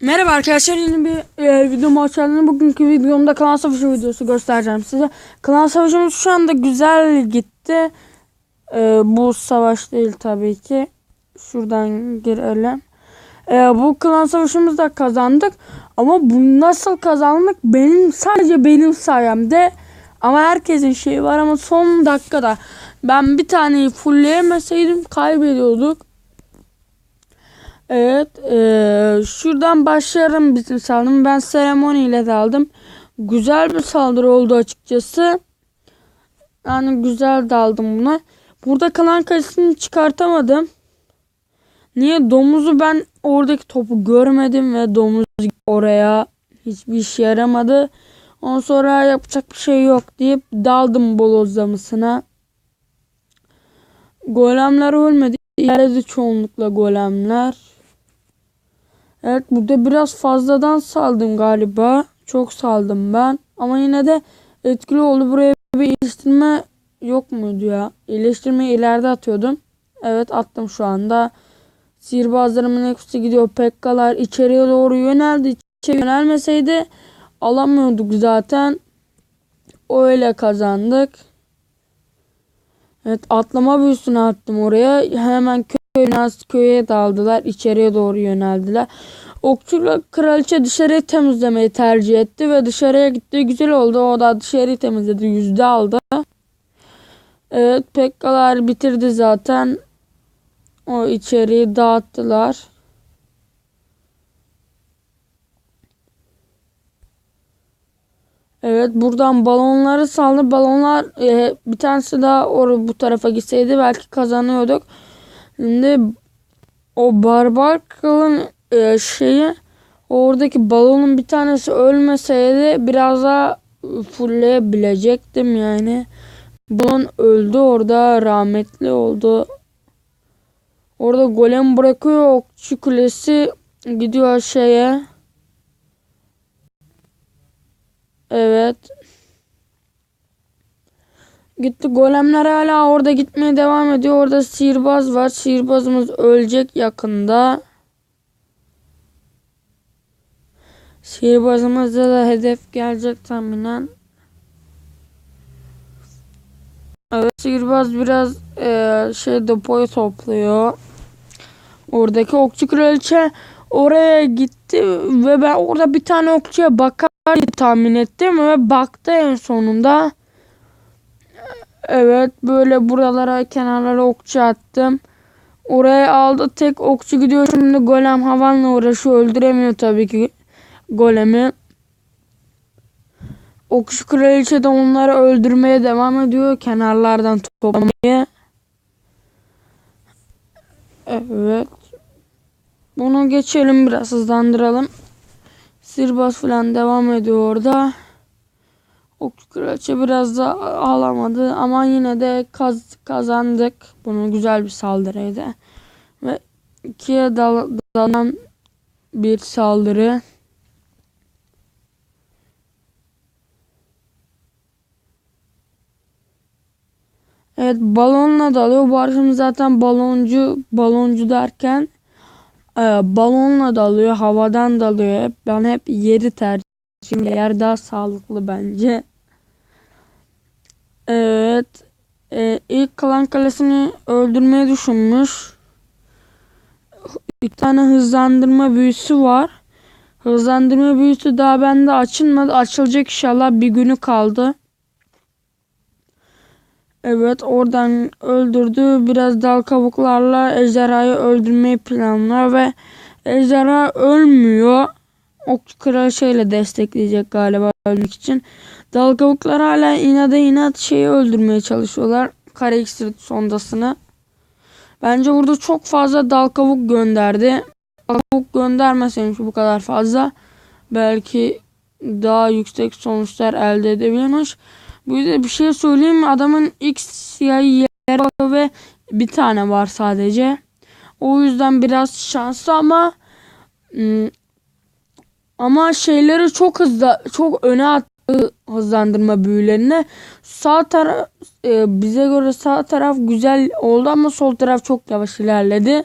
Merhaba arkadaşlar yeni bir e, videoma hoş. Bugünkü videomda klan savaşı videosu göstereceğim size. Klan savaşımız şu anda güzel gitti. E, bu savaş değil tabii ki. Şuradan girelim. E, bu klan savaşımızda kazandık. Ama bu nasıl kazandık? Benim sadece benim sayemde. Ama herkesin şeyi var ama son dakikada ben bir taneyi fullleyemeseydim kaybediyorduk. Evet. eee, şuradan başlarım bizim saldırım. Ben seremoniyle daldım. Güzel bir saldırı oldu açıkçası. Yani güzel daldım buna. Burada kalan kalesini çıkartamadım. Niye? Domuzu ben oradaki topu görmedim ve domuz oraya hiçbir işe yaramadı. Ondan sonra yapacak bir şey yok deyip daldım bolozlamasına. Golemler ölmedi. İleride çoğunlukla golemler. Evet burada biraz fazladan saldım galiba. Çok saldım ben. Ama yine de etkili oldu. Buraya bir iyileştirme yok muydu ya? İyileştirmeyi ileride atıyordum. Evet attım şu anda. Sihirbazlarımın hepsi gidiyor. Pekkalar içeriye doğru yöneldi. İçeri yönelmeseydi alamıyorduk zaten. Öyle kazandık. Evet atlama büyüsünü attım oraya. Hemen köy, köye daldılar. İçeriye doğru yöneldiler. Okçu kraliçe dışarıyı temizlemeyi tercih etti ve dışarıya gitti. Güzel oldu. O da dışarıyı temizledi. Yüzde aldı. Evet pekkalar bitirdi zaten. O içeriği dağıttılar. Evet buradan balonları saldı. Balonlar e, bir tanesi daha or bu tarafa gitseydi belki kazanıyorduk. Şimdi o barbar kralın e, şeyi oradaki balonun bir tanesi ölmeseydi biraz daha fullleyebilecektim yani. Balon öldü orada rahmetli oldu. Orada golem bırakıyor okçu kulesi gidiyor şeye. Evet. Gitti golemler hala orada gitmeye devam ediyor. Orada sihirbaz var. Sihirbazımız ölecek yakında. Sihirbazımıza da hedef gelecek tahminen. Evet sihirbaz biraz e, şey depoyu topluyor. Oradaki okçu kraliçe oraya gitti ve ben orada bir tane okçuya bakar diye tahmin ettim ve baktı en sonunda. Evet böyle buralara kenarlara okçu attım. Oraya aldı tek okçu gidiyor şimdi golem havanla uğraşıyor öldüremiyor tabii ki golemi. Okçu kraliçe de onları öldürmeye devam ediyor kenarlardan toplamaya. Evet. Bunu geçelim biraz hızlandıralım. Sihirbaz falan devam ediyor orada. Okçu kraliçe biraz da alamadı ama yine de kaz kazandık. Bunu güzel bir saldırıydı. Ve ikiye dal dalan bir saldırı. Evet balonla dalıyor. Bu arkadaşım zaten baloncu baloncu derken e, balonla dalıyor. Havadan dalıyor. Ben hep yeri tercih Yer daha sağlıklı bence. Evet. E, ilk kalan kalesini öldürmeyi düşünmüş. Bir tane hızlandırma büyüsü var. Hızlandırma büyüsü daha bende açılmadı. Açılacak inşallah. Bir günü kaldı. Evet oradan öldürdü. Biraz dal kabuklarla ejderhayı öldürmeyi planlar ve ejderha ölmüyor. Ok kraliçeyle destekleyecek galiba ölmek için. Dal kabuklar hala inada inat şeyi öldürmeye çalışıyorlar. İksir sondasını. Bence burada çok fazla dal kabuk gönderdi. Dal kabuk göndermeseymiş bu kadar fazla. Belki daha yüksek sonuçlar elde edebilirmiş. Bu yüzden bir şey söyleyeyim? Adamın X yeri ve bir tane var sadece. O yüzden biraz şanslı ama ama şeyleri çok hızlı çok öne attı hızlandırma büyülerine. Sağ taraf e, bize göre sağ taraf güzel oldu ama sol taraf çok yavaş ilerledi.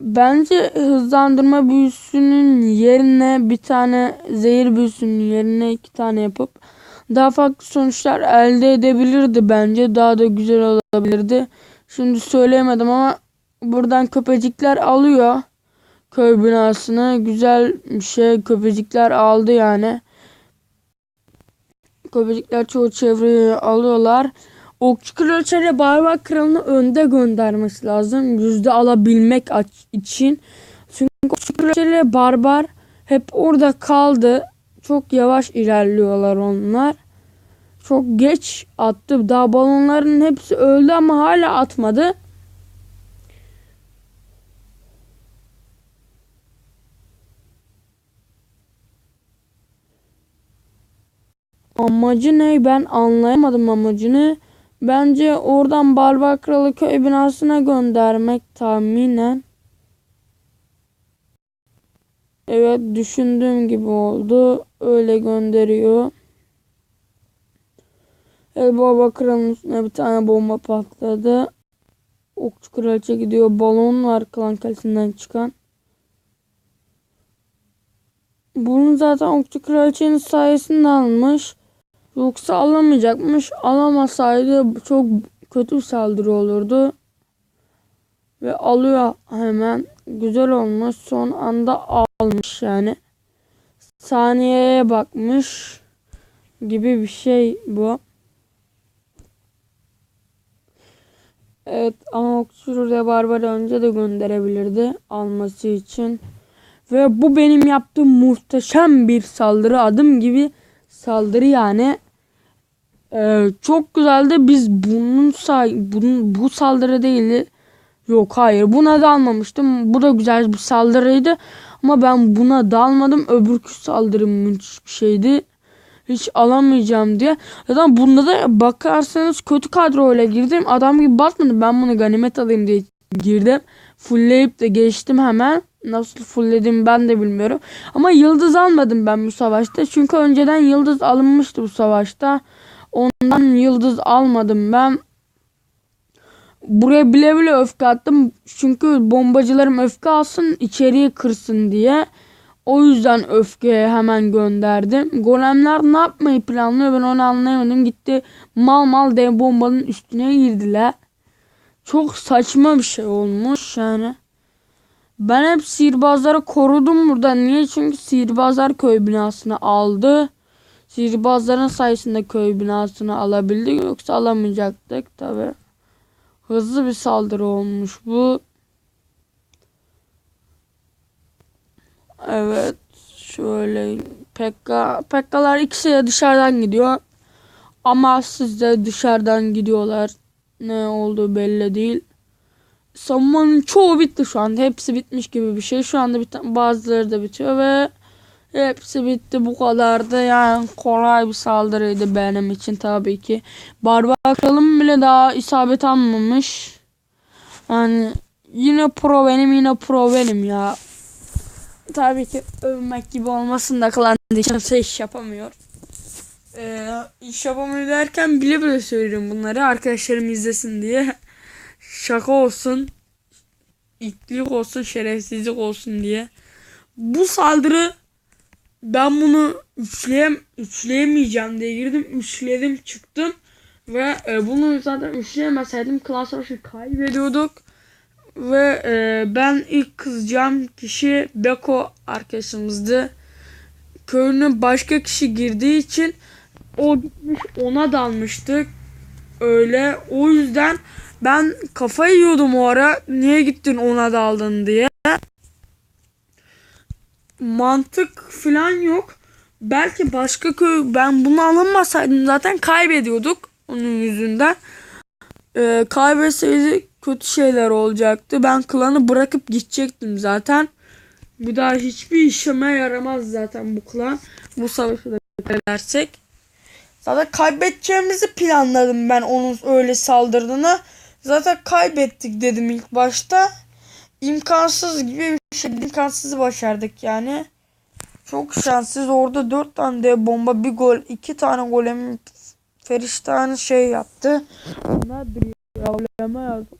Bence hızlandırma büyüsünün yerine bir tane zehir büyüsünün yerine iki tane yapıp daha farklı sonuçlar elde edebilirdi bence. Daha da güzel olabilirdi. Şimdi söyleyemedim ama buradan köpecikler alıyor köy binasını. Güzel şey köpecikler aldı yani. Köpecikler çoğu çevreyi alıyorlar. Okçu kraliçeyle barbar kralını önde göndermesi lazım. Yüzde alabilmek için. Çünkü okçu kraliçeyle barbar hep orada kaldı. Çok yavaş ilerliyorlar onlar. Çok geç attı. Daha balonların hepsi öldü ama hala atmadı. Amacı ne? Ben anlayamadım amacını. Bence oradan Barbar Kralı köy binasına göndermek tahminen. Evet düşündüğüm gibi oldu. Öyle gönderiyor. El Baba Kral'ın üstüne bir tane bomba patladı. Okçu Kraliçe gidiyor. Balon var klan kalesinden çıkan. Bunu zaten Okçu Kraliçe'nin sayesinde almış. Yoksa alamayacakmış. Alamasaydı çok kötü bir saldırı olurdu. Ve alıyor hemen. Güzel olmuş. Son anda almış yani. Saniyeye bakmış gibi bir şey bu. Evet ama Okçuru'ya Barbar önce de gönderebilirdi alması için. Ve bu benim yaptığım muhteşem bir saldırı adım gibi saldırı yani. Ee, çok güzeldi. Biz bunun say bunun bu saldırı değildi. Yok hayır buna dalmamıştım. Bu da güzel bir saldırıydı. Ama ben buna dalmadım. Öbürkü saldırı müthiş bir şeydi. Hiç alamayacağım diye. Zaten bunda da bakarsanız kötü kadroyla girdim. Adam gibi batmadım. Ben bunu ganimet alayım diye girdim. Fullleyip de geçtim hemen. Nasıl fullledim ben de bilmiyorum. Ama yıldız almadım ben bu savaşta. Çünkü önceden yıldız alınmıştı bu savaşta. Ondan yıldız almadım ben. Buraya bile bile öfke attım. Çünkü bombacılarım öfke alsın içeriye kırsın diye. O yüzden öfkeye hemen gönderdim. Golemler ne yapmayı planlıyor ben onu anlayamadım. Gitti mal mal dev bombanın üstüne girdiler. Çok saçma bir şey olmuş yani. Ben hep sihirbazları korudum burada. Niye? Çünkü sihirbazlar köy binasını aldı. Sihirbazların sayesinde köy binasını alabildik. Yoksa alamayacaktık tabi. Hızlı bir saldırı olmuş bu. Evet. Şöyle Pekka. Pekkalar ikisi de dışarıdan gidiyor. Ama siz de dışarıdan gidiyorlar. Ne olduğu belli değil. Savunmanın çoğu bitti şu anda. Hepsi bitmiş gibi bir şey. Şu anda bir bazıları da bitiyor ve hepsi bitti. Bu kadardı. Yani kolay bir saldırıydı benim için tabii ki. Barbar bile daha isabet almamış. Yani yine pro benim yine pro benim ya. Tabii ki övmek gibi olmasın da klan kimse iş yapamıyor. Ee, iş yapamıyor derken bile bile söylüyorum bunları arkadaşlarım izlesin diye. Şaka olsun. İtlik olsun şerefsizlik olsun diye. Bu saldırı ben bunu üçleyem üçleyemeyeceğim diye girdim. Üçledim çıktım. Ve e, bunu zaten üçleyemeseydim klas savaşı kaybediyorduk. Ve e, ben ilk kızacağım kişi Beko arkadaşımızdı. Köyüne başka kişi girdiği için o gitmiş ona dalmıştık. Öyle. O yüzden ben kafayı yiyordum o ara. Niye gittin ona daldın diye. Mantık falan yok. Belki başka köy ben bunu alınmasaydım zaten kaybediyorduk onun yüzünden. Ee, kaybetseydik kötü şeyler olacaktı. Ben klanı bırakıp gidecektim zaten. Bir daha hiçbir işime yaramaz zaten bu klan. Bu savaşı da kaybedersek. Zaten kaybedeceğimizi planladım ben onun öyle saldırdığını. Zaten kaybettik dedim ilk başta. İmkansız gibi bir şey. İmkansızı başardık yani. Çok şanssız. Orada 4 tane de bomba, bir gol, 2 tane golem Feriştah'ın şey yaptı. Bunlar bir goleme yazdı.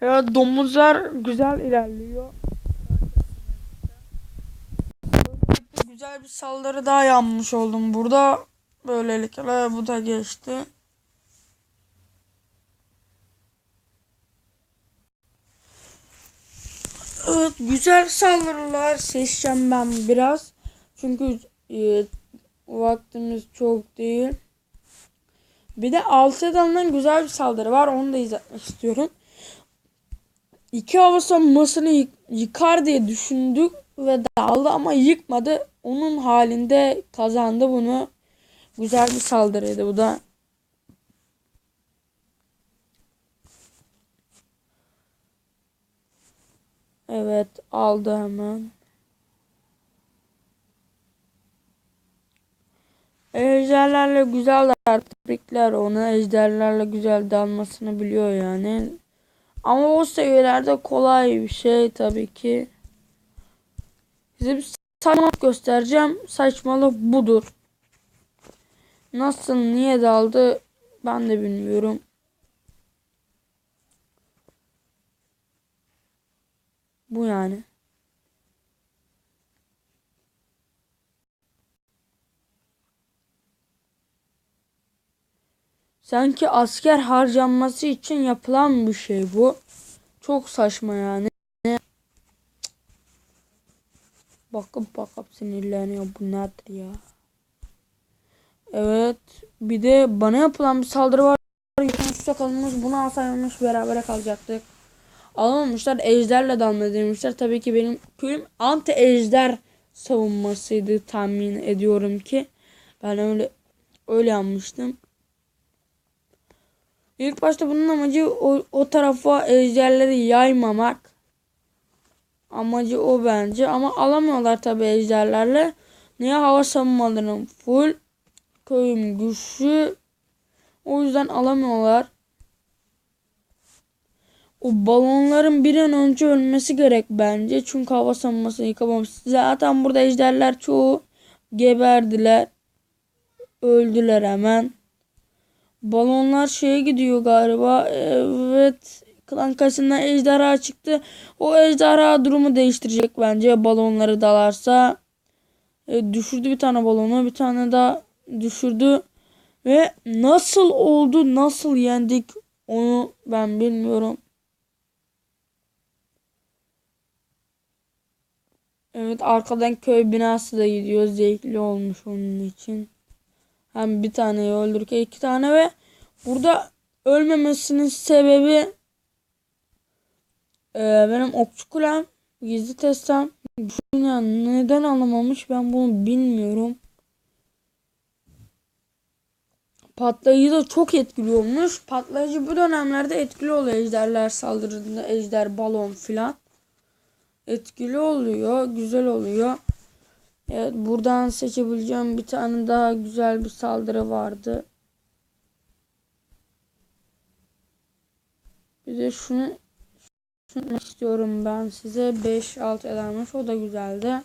Evet domuzlar güzel ilerliyor. Güzel bir saldırı daha yapmış oldum burada. Böylelikle bu da geçti. Evet güzel saldırılar seçeceğim ben biraz. Çünkü e, vaktimiz çok değil. Bir de Alseda'nın güzel bir saldırı var. Onu da izletmek istiyorum. İki hava savunmasını yık- yıkar diye düşündük ve daldı ama yıkmadı. Onun halinde kazandı bunu. Güzel bir saldırıydı bu da. Evet aldı hemen. Ejderlerle güzel tebrikler ona. Ejderlerle güzel dalmasını biliyor yani. Ama o seviyelerde kolay bir şey tabii ki. Size bir saçmalık göstereceğim. Saçmalık budur. Nasıl niye daldı ben de bilmiyorum. Bu yani. Sanki asker harcanması için yapılan bir şey bu. Çok saçma yani. Bakıp bakıp sinirleniyor bu nedir ya. Evet. Bir de bana yapılan bir saldırı var. Üstte kalmış bunu alsaymış berabere kalacaktık. Alamamışlar ejderle dalma demişler. Tabii ki benim köyüm anti ejder savunmasıydı tahmin ediyorum ki. Ben öyle öyle yanmıştım. İlk başta bunun amacı o, o tarafa ejderleri yaymamak. Amacı o bence ama alamıyorlar tabi ejderlerle. Niye hava savunmalarının full köyüm güçlü. O yüzden alamıyorlar. O balonların bir an önce ölmesi gerek bence. Çünkü hava savunmasını yıkamamış. Zaten burada ejderler çoğu geberdiler. Öldüler hemen. Balonlar şeye gidiyor galiba. Evet. Klan kasından ejderha çıktı. O ejderha durumu değiştirecek bence. Balonları dalarsa. E, düşürdü bir tane balonu. Bir tane daha düşürdü. Ve nasıl oldu? Nasıl yendik? Onu ben bilmiyorum. Evet arkadan köy binası da gidiyor. Zevkli olmuş onun için. Hem bir taneyi öldürürken iki tane ve burada ölmemesinin sebebi e, benim okçu kulem gizli testem yani neden alamamış ben bunu bilmiyorum. Patlayıcı da çok etkili olmuş. Patlayıcı bu dönemlerde etkili oluyor ejderler saldırdığında ejder balon filan. Etkili oluyor, güzel oluyor. Evet buradan seçebileceğim bir tane daha güzel bir saldırı vardı. Bir de şunu, şunu istiyorum ben size 5-6 edermiş o da güzeldi.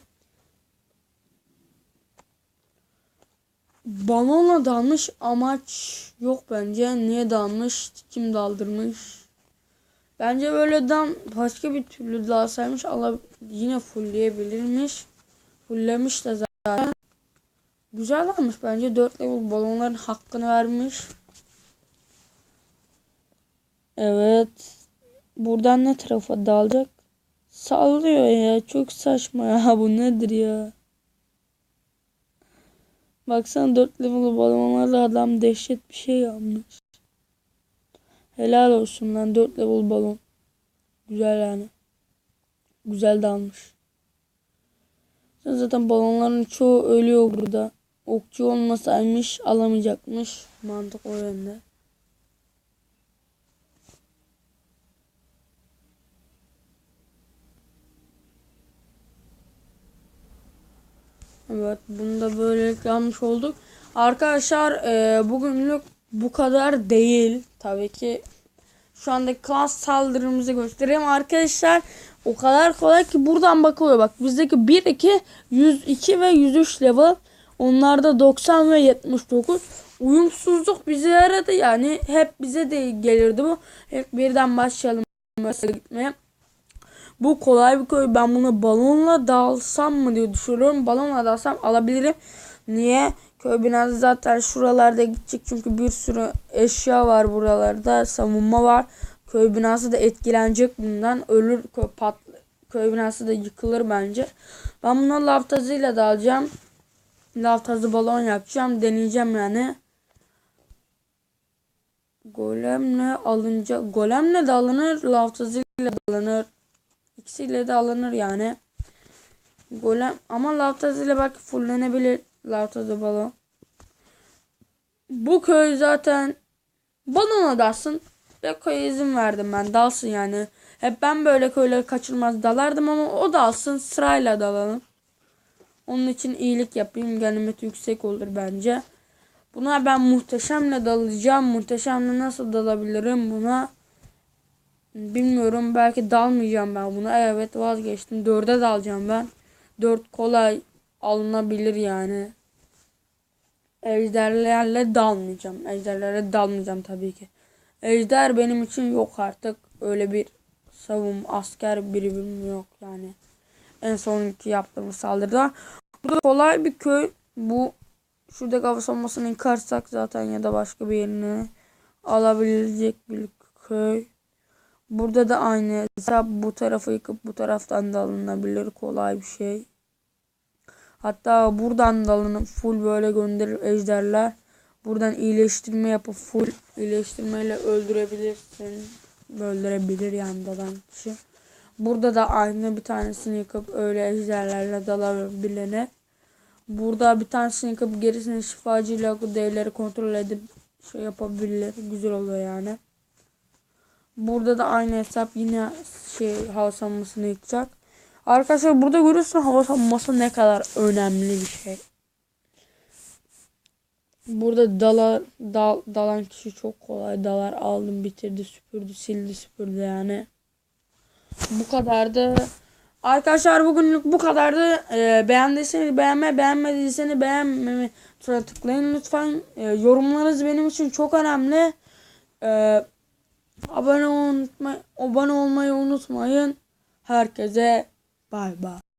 Balonla dalmış amaç yok bence. Niye dalmış? Kim daldırmış? Bence böyle dam başka bir türlü dalsaymış ala yine fullleyebilirmiş. Fullemiş de zaten. Güzel almış bence. 4 level balonların hakkını vermiş. Evet. Buradan ne tarafa dalacak? Sallıyor ya. Çok saçma ya. Bu nedir ya? Baksana 4 level balonlarla adam dehşet bir şey yapmış. Helal olsun lan 4 level balon. Güzel yani. Güzel dalmış. Zaten balonların çoğu ölüyor burada. Okçu olmasaymış alamayacakmış. Mantık o yönde. Evet bunu da böyle almış olduk. Arkadaşlar e, bugünlük bu kadar değil. Tabii ki şu andaki klas saldırımızı göstereyim. Arkadaşlar o kadar kolay ki buradan bakılıyor. Bak bizdeki 1, 2, 102 ve 103 level. Onlarda 90 ve 79. Uyumsuzluk bize yaradı yani. Hep bize de gelirdi bu. Hep birden başlayalım mesela gitmeye. Bu kolay bir köy. Ben bunu balonla dalsam mı diye düşünüyorum. Balonla dalsam alabilirim. Niye? Köy binası zaten şuralarda gidecek çünkü bir sürü eşya var buralarda. Savunma var. Köy binası da etkilenecek bundan. Ölür pat, köy binası da yıkılır bence. Ben buna lav tazıyla dalacağım. Lav tazı balon yapacağım. Deneyeceğim yani. Golemle alınca golemle de alınır, lav tazıyla da alınır. İkisiyle de alınır yani. Golem ama lav tazıyla belki fullenebilir lav tazı balon. Bu köy zaten balona dalsın. Ve köye izin verdim ben dalsın yani. Hep ben böyle köyleri kaçırmaz dalardım ama o dalsın sırayla dalalım. Onun için iyilik yapayım. Ganimet yüksek olur bence. Buna ben muhteşemle dalacağım. Muhteşemle nasıl dalabilirim buna? Bilmiyorum. Belki dalmayacağım ben buna. Evet vazgeçtim. Dörde dalacağım ben. Dört kolay alınabilir yani. Ejderlerle dalmayacağım. Ejderlere dalmayacağım tabii ki. Ejder benim için yok artık. Öyle bir savun asker birimim yok yani. En sonki yaptığımız saldırıda. Bu da kolay bir köy. Bu şurada hava savunmasını yıkarsak zaten ya da başka bir yerini alabilecek bir köy. Burada da aynı hesap bu tarafı yıkıp bu taraftan da alınabilir kolay bir şey. Hatta buradan da alınıp full böyle gönderir ejderler. Buradan iyileştirme yapıp full iyileştirmeyle öldürebilirsin. Öldürebilir yani dalan kişi. Burada da aynı bir tanesini yıkıp öyle ejderlerle dalabilene. Burada bir tanesini yıkıp gerisini şifacıyla bu devleri kontrol edip şey yapabilir. Güzel oluyor yani. Burada da aynı hesap yine şey savunmasını yıkacak. Arkadaşlar burada görüyorsun hava savunması ne kadar önemli bir şey. Burada dala, dal, dalan kişi çok kolay. Dalar aldım bitirdi süpürdü sildi süpürdü yani. Bu kadardı. Arkadaşlar bugünlük bu kadardı. Ee, beğendiyseniz beğenme, beğenmediyseniz beğenmeme tuşuna tıklayın lütfen. Ee, yorumlarınız benim için çok önemli. Ee, abone, unutma, abone olmayı unutmayın. Herkese 拜拜。